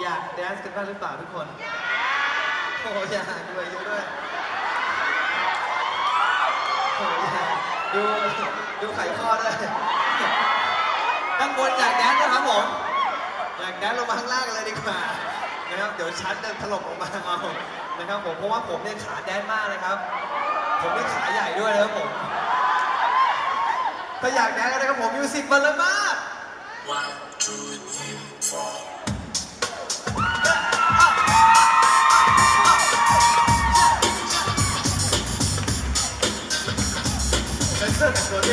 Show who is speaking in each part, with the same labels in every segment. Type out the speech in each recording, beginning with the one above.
Speaker 1: อยากแดนซ์กันบ้างหรือเปล่าทุกคน โอ้อยากด้วยเยอะด้วยโอ้อยากดูดูไข่ข้อด้วยข้างบนอยากแดนซ์นะครับผม อยากแดนซ์ลงมาข้างล่างกันเลยดีกว่า นะครับ เดี๋ยวชั้นจะถล่มลงมาเอานะครับผม เพราะว่าผมเนี่ยขาแดนซ์มากนะครับ ผมเนี่ยขาใหญ่ด้วยนะครับผม ถ้าอยากแดนซ์กันนะครับผมมิวสิกมาเลยมาก
Speaker 2: One, two, three, four.
Speaker 1: เซ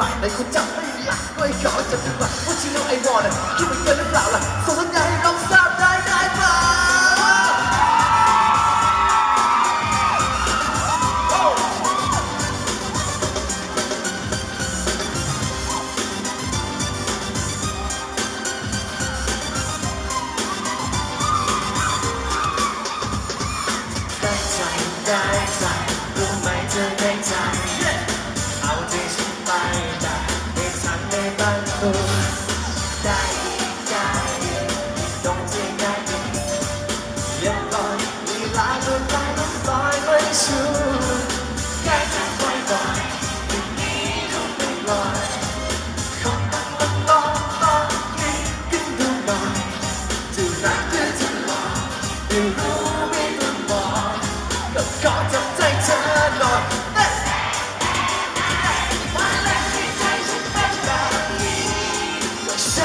Speaker 1: ขอจับจังหวะว่า you know I wanna คิดเ my soul.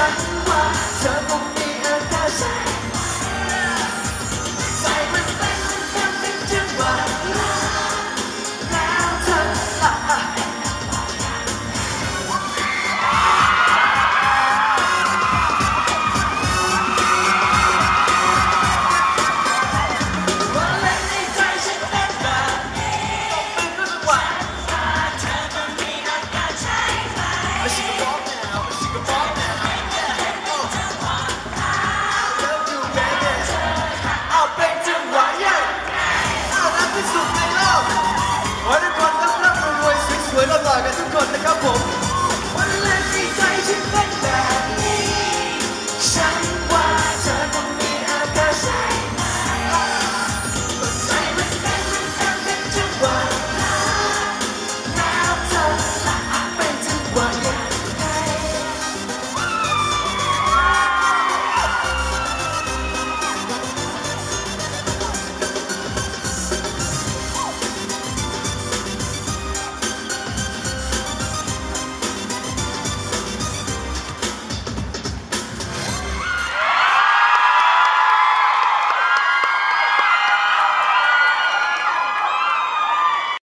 Speaker 1: 繁华，这梦。